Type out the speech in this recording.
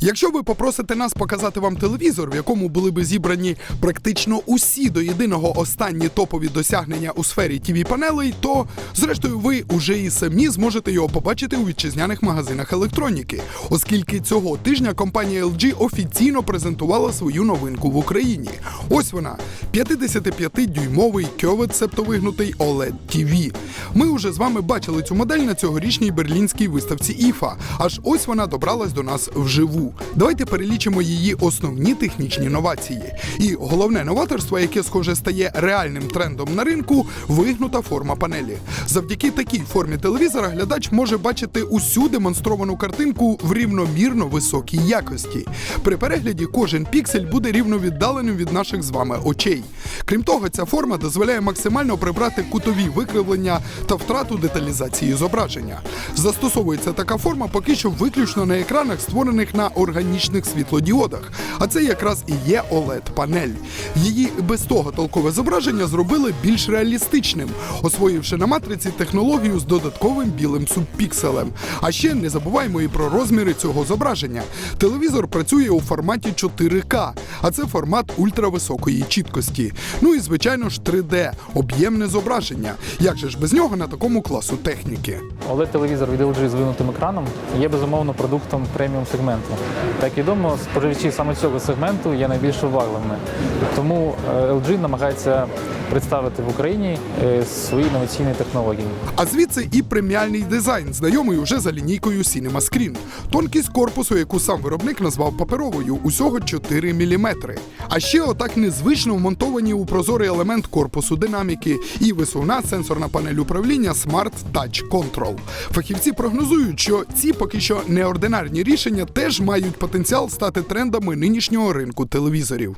Якщо ви попросите нас показати вам телевізор, в якому були би зібрані практично усі до єдиного останні топові досягнення у сфері tv панелей, то зрештою ви уже і самі зможете його побачити у вітчизняних магазинах електроніки, оскільки цього тижня компанія LG офіційно презентувала свою новинку в Україні. Ось вона 55-дюймовий кьовет септовигнутий OLED TV. Ми уже з вами бачили цю модель на цьогорічній берлінській виставці IFA, аж ось вона добралась до нас вживу. Давайте перелічимо її основні технічні новації. І головне новаторство, яке схоже стає реальним трендом на ринку, вигнута форма панелі. Завдяки такій формі телевізора глядач може бачити усю демонстровану картинку в рівномірно високій якості. При перегляді кожен піксель буде рівно віддаленим від наших з вами очей. Крім того, ця форма дозволяє максимально прибрати кутові викривлення та втрату деталізації зображення. Застосовується така форма поки що виключно на екранах, створених на органічних світлодіодах. А це якраз і є oled панель Її без того толкове зображення зробили більш реалістичним, освоївши на матриці технологію з додатковим білим субпікселем. А ще не забуваємо і про розміри цього зображення. Телевізор працює у форматі 4К, а це формат ультрависокої чіткості. Ну і звичайно ж 3D об'ємне зображення. Як же ж без нього на такому класу техніки? OLED-телевізор від LG з винутим екраном є безумовно продуктом преміум сегменту. Так відомо, споживачі саме цього сегменту є найбільш увагливими. Тому е, LG намагається представити в Україні е, свої інноваційні технології. А звідси і преміальний дизайн, знайомий уже за лінійкою Cinema Screen. Тонкість корпусу, яку сам виробник назвав паперовою, усього 4 мм. А ще отак незвично вмонтовані у прозорий елемент корпусу динаміки і висувна сенсорна панель управління Smart Touch Control. Фахівці прогнозують, що ці поки що неординарні рішення теж мають потенціал стати трендами нинішнього ринку телевізорів.